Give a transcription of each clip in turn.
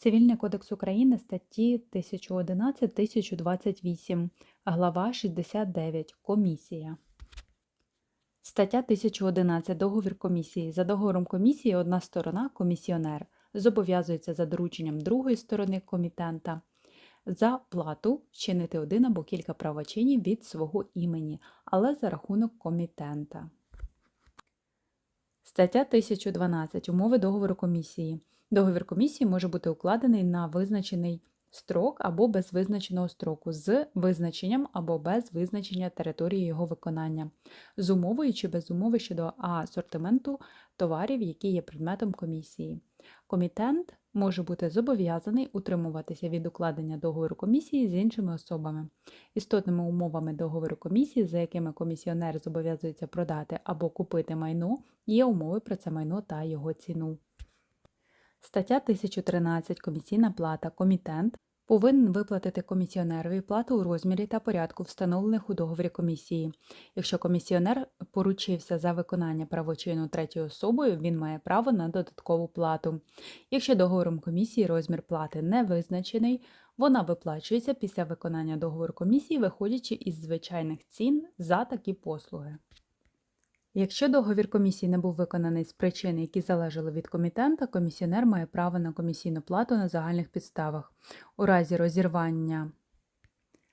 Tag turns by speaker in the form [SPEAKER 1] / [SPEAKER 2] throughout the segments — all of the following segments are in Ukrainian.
[SPEAKER 1] Цивільний кодекс України статті 1011-1028, глава 69. Комісія. Стаття 1011. Договір комісії. За договором комісії одна сторона, комісіонер, зобов'язується за дорученням другої сторони комітента за плату вчинити один або кілька правочинів від свого імені, але за рахунок комітента. Стаття 1012. Умови договору комісії. Договір комісії може бути укладений на визначений строк або без визначеного строку, з визначенням або без визначення території його виконання, з умовою чи без умови щодо асортименту товарів, які є предметом комісії. Комітент може бути зобов'язаний утримуватися від укладення договору комісії з іншими особами. Істотними умовами договору комісії, за якими комісіонер зобов'язується продати або купити майно, є умови про це майно та його ціну. Стаття 1013. Комісійна плата. Комітент повинен виплатити комісіонерові плату у розмірі та порядку, встановлених у договорі комісії. Якщо комісіонер поручився за виконання правочину третьою особою, він має право на додаткову плату. Якщо договором комісії розмір плати не визначений, вона виплачується після виконання договору комісії, виходячи із звичайних цін за такі послуги. Якщо договір комісії не був виконаний з причин, які залежали від комітента, комісіонер має право на комісійну плату на загальних підставах. У разі розірвання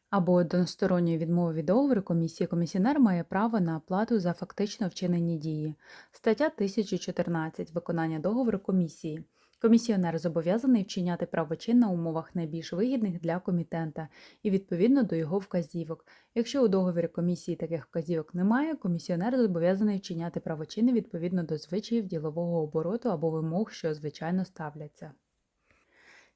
[SPEAKER 1] або односторонньої відмови від договору комісії, комісіонер має право на плату за фактично вчинені дії. Стаття 1014. Виконання договору комісії. Комісіонер зобов'язаний вчиняти правочин на умовах найбільш вигідних для комітента і відповідно до його вказівок. Якщо у договорі комісії таких вказівок немає, комісіонер зобов'язаний вчиняти правочини відповідно до звичаїв ділового обороту або вимог, що звичайно ставляться.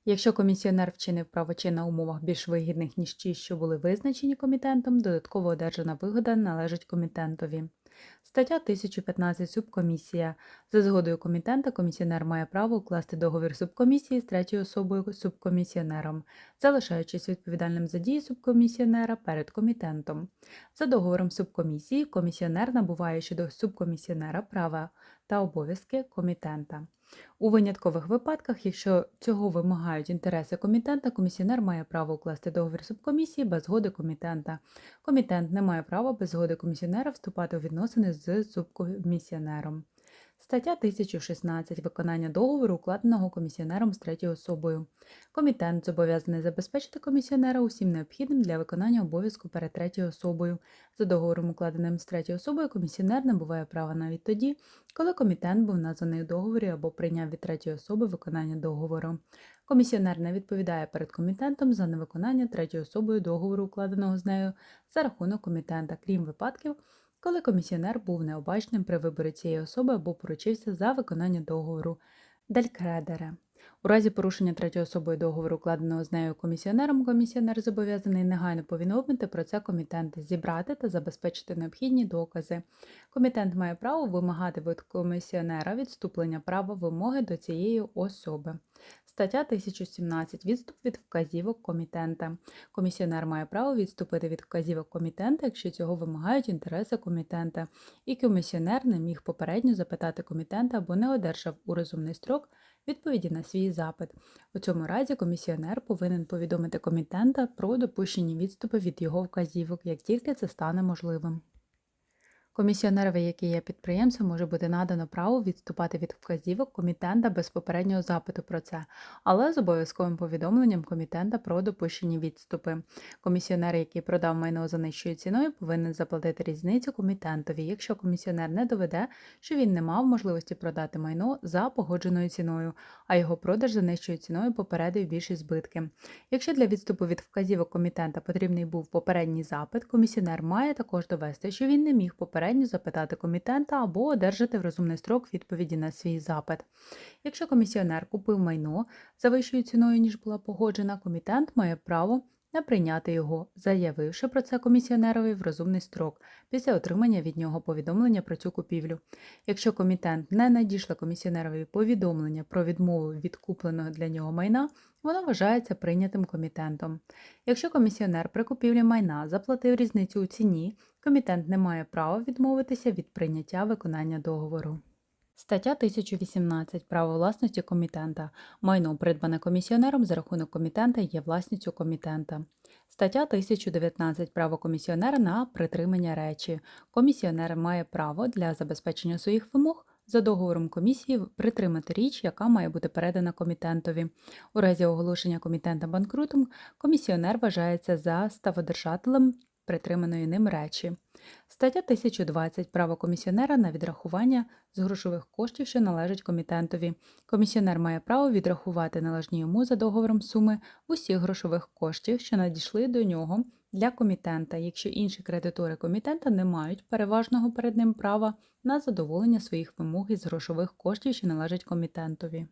[SPEAKER 1] Якщо комісіонер вчинив правочин на умовах більш вигідних, ніж ті, що були визначені комітентом, додатково одержана вигода належить комітентові. Стаття 1015 Субкомісія. За згодою комітента комісіонер має право укласти договір субкомісії з третьою особою субкомісіонером, залишаючись відповідальним за дії субкомісіонера перед комітентом. За договором субкомісії комісіонер набуває щодо субкомісіонера права та обов'язки комітента. У виняткових випадках, якщо цього вимагають інтереси комітента, комісіонер має право укласти договір субкомісії без згоди комітента. Комітент не має права без згоди комісіонера вступати у відносини з субкомісіонером. Стаття 1016. Виконання договору, укладеного комісіонером з третьою особою. Комітент зобов'язаний забезпечити комісіонера усім необхідним для виконання обов'язку перед третьою особою. За договором, укладеним з третьою особою, комісіонер набуває права навіть тоді, коли комітент був названий у договорі або прийняв від третьої особи виконання договору. Комісіонер не відповідає перед комітентом за невиконання третьою особою договору, укладеного з нею за рахунок комітента, крім випадків, коли комісіонер був необачним при виборі цієї особи або поручився за виконання договору. Делькредере. У разі порушення третьою особою договору, укладеного з нею комісіонером, комісіонер зобов'язаний негайно повідомити про це комітент, зібрати та забезпечити необхідні докази. Комітент має право вимагати від комісіонера відступлення права вимоги до цієї особи. Стаття 1017. Відступ від вказівок комітента. Комісіонер має право відступити від вказівок комітента, якщо цього вимагають інтереси комітента, і комісіонер не міг попередньо запитати комітента або не одержав у розумний строк відповіді на свій запит. У цьому разі комісіонер повинен повідомити комітента про допущені відступи від його вказівок, як тільки це стане можливим. Комісіонерові, який є підприємцем, може бути надано право відступати від вказівок комітента без попереднього запиту про це, але з обов'язковим повідомленням комітента про допущені відступи. Комісіонер, який продав майно за нижчою ціною, повинен заплатити різницю комітентові, якщо комісіонер не доведе, що він не мав можливості продати майно за погодженою ціною, а його продаж за нижчою ціною попередив більші збитки. Якщо для відступу від вказівок комітента потрібний був попередній запит, комісіонер має також довести, що він не міг попередньо запитати комітента або одержати в розумний строк відповіді на свій запит. Якщо комісіонер купив майно за вищою ціною, ніж була погоджена, комітент має право не прийняти його, заявивши про це комісіонерові в розумний строк після отримання від нього повідомлення про цю купівлю. Якщо комітент не надійшла комісіонерові повідомлення про відмову від купленого для нього майна, воно вважається прийнятим комітентом. Якщо комісіонер при купівлі майна заплатив різницю у ціні, комітент не має права відмовитися від прийняття виконання договору. Стаття 1018. Право власності комітента. Майно, придбане комісіонером за рахунок комітента, є власністю комітента. Стаття 1019. Право комісіонера на притримання речі. Комісіонер має право для забезпечення своїх вимог за договором комісії притримати річ, яка має бути передана комітентові. У разі оголошення комітента банкрутом комісіонер вважається за ставодержателем притриманої ним речі. Стаття 1020. Право комісіонера на відрахування з грошових коштів, що належать комітентові. Комісіонер має право відрахувати належні йому за договором суми усіх грошових коштів, що надійшли до нього для комітента, якщо інші кредитори комітента не мають переважного перед ним права на задоволення своїх вимог із грошових коштів, що належать комітентові.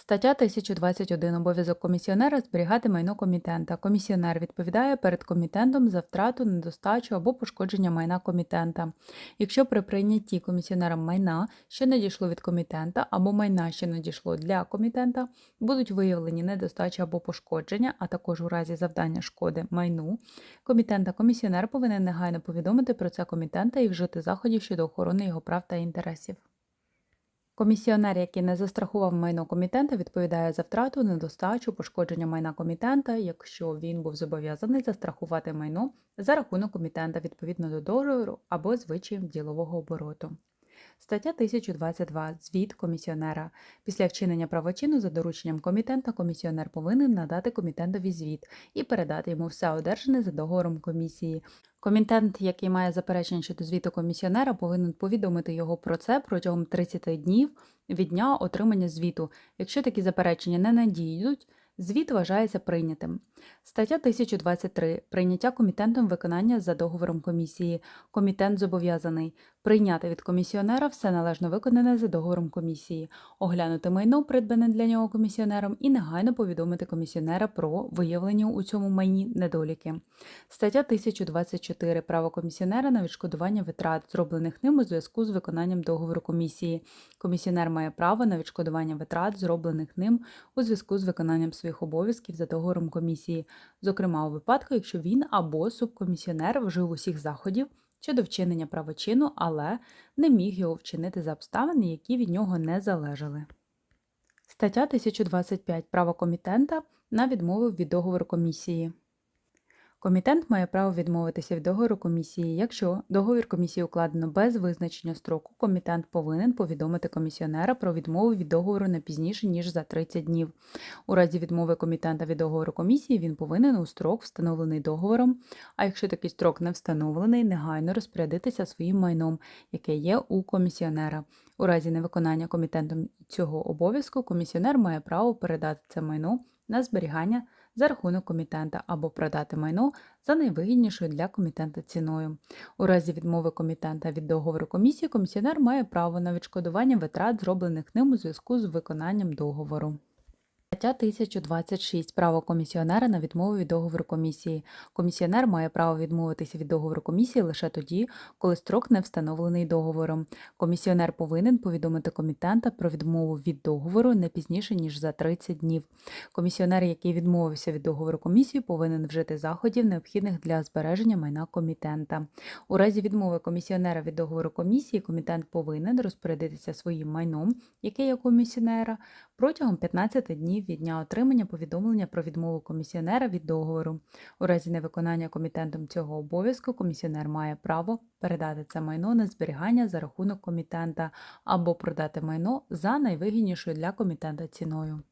[SPEAKER 1] Стаття 1021. Обов'язок комісіонера зберігати майно комітента. Комісіонер відповідає перед комітентом за втрату, недостачу або пошкодження майна комітента. Якщо при прийнятті комісіонером майна, що надійшло від комітента, або майна, що надійшло для комітента, будуть виявлені недостача або пошкодження, а також у разі завдання шкоди майну, комітента комісіонер повинен негайно повідомити про це комітента і вжити заходів щодо охорони його прав та інтересів. Комісіонер, який не застрахував майно комітента, відповідає за втрату, недостачу, пошкодження майна комітента, якщо він був зобов'язаний застрахувати майно за рахунок комітента відповідно до договору або звичаїв ділового обороту. Стаття 1022. Звіт комісіонера. Після вчинення правочину за дорученням комітента комісіонер повинен надати комітентові звіт і передати йому все одержане за договором комісії. Комітент, який має заперечення щодо звіту комісіонера, повинен повідомити його про це протягом 30 днів від дня отримання звіту. Якщо такі заперечення не надійдуть, звіт вважається прийнятим. Стаття 1023. Прийняття комітентом виконання за договором комісії. Комітент зобов'язаний прийняти від комісіонера все належно виконане за договором комісії, оглянути майно, придбане для нього комісіонером, і негайно повідомити комісіонера про виявлені у цьому майні недоліки. Стаття 1024. Право комісіонера на відшкодування витрат, зроблених ним у зв'язку з виконанням договору комісії. Комісіонер має право на відшкодування витрат, зроблених ним у зв'язку з виконанням своїх обов'язків за договором комісії, зокрема у випадку, якщо він або субкомісіонер вжив усіх заходів щодо вчинення правочину, але не міг його вчинити за обставини, які від нього не залежали. Стаття 1025. Право комітента на відмову від договору комісії. Комітент має право відмовитися від договору комісії, якщо договір комісії укладено без визначення строку, комітент повинен повідомити комісіонера про відмову від договору не пізніше, ніж за 30 днів. У разі відмови комітента від договору комісії він повинен у строк, встановлений договором, а якщо такий строк не встановлений, негайно розпорядитися своїм майном, яке є у комісіонера. У разі невиконання комітентом цього обов'язку комісіонер має право передати це майно на зберігання за рахунок комітента або продати майно за найвигіднішою для комітента ціною. У разі відмови комітента від договору комісії комісіонер має право на відшкодування витрат, зроблених ним у зв'язку з виконанням договору. Стаття 1026. Право комісіонера на відмову від договору комісії. Комісіонер має право відмовитися від договору комісії лише тоді, коли строк не встановлений договором. Комісіонер повинен повідомити комітента про відмову від договору не пізніше, ніж за 30 днів. Комісіонер, який відмовився від договору комісії, повинен вжити заходів, необхідних для збереження майна комітента. У разі відмови комісіонера від договору комісії, комітент повинен розпорядитися своїм майном, яке є комісіонера, протягом 15 днів від дня отримання повідомлення про відмову комісіонера від договору. У разі невиконання комітентом цього обов'язку комісіонер має право передати це майно на зберігання за рахунок комітента або продати майно за найвигіднішою для комітента ціною.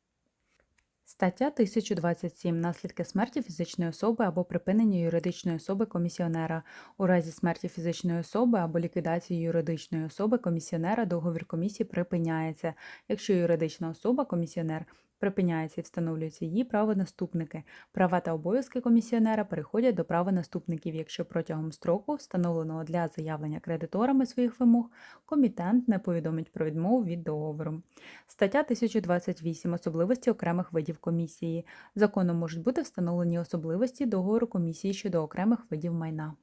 [SPEAKER 1] Стаття 1027. Наслідки смерті фізичної особи або припинення юридичної особи комісіонера. У разі смерті фізичної особи або ліквідації юридичної особи комісіонера договір комісії припиняється, якщо юридична особа комісіонер припиняється і встановлюються її правонаступники. Права та обов'язки комісіонера переходять до правонаступників, якщо протягом строку, встановленого для заявлення кредиторами своїх вимог, комітент не повідомить про відмову від договору. Стаття 1028. Особливості окремих видів комісії. Законом можуть бути встановлені особливості договору комісії щодо окремих видів майна.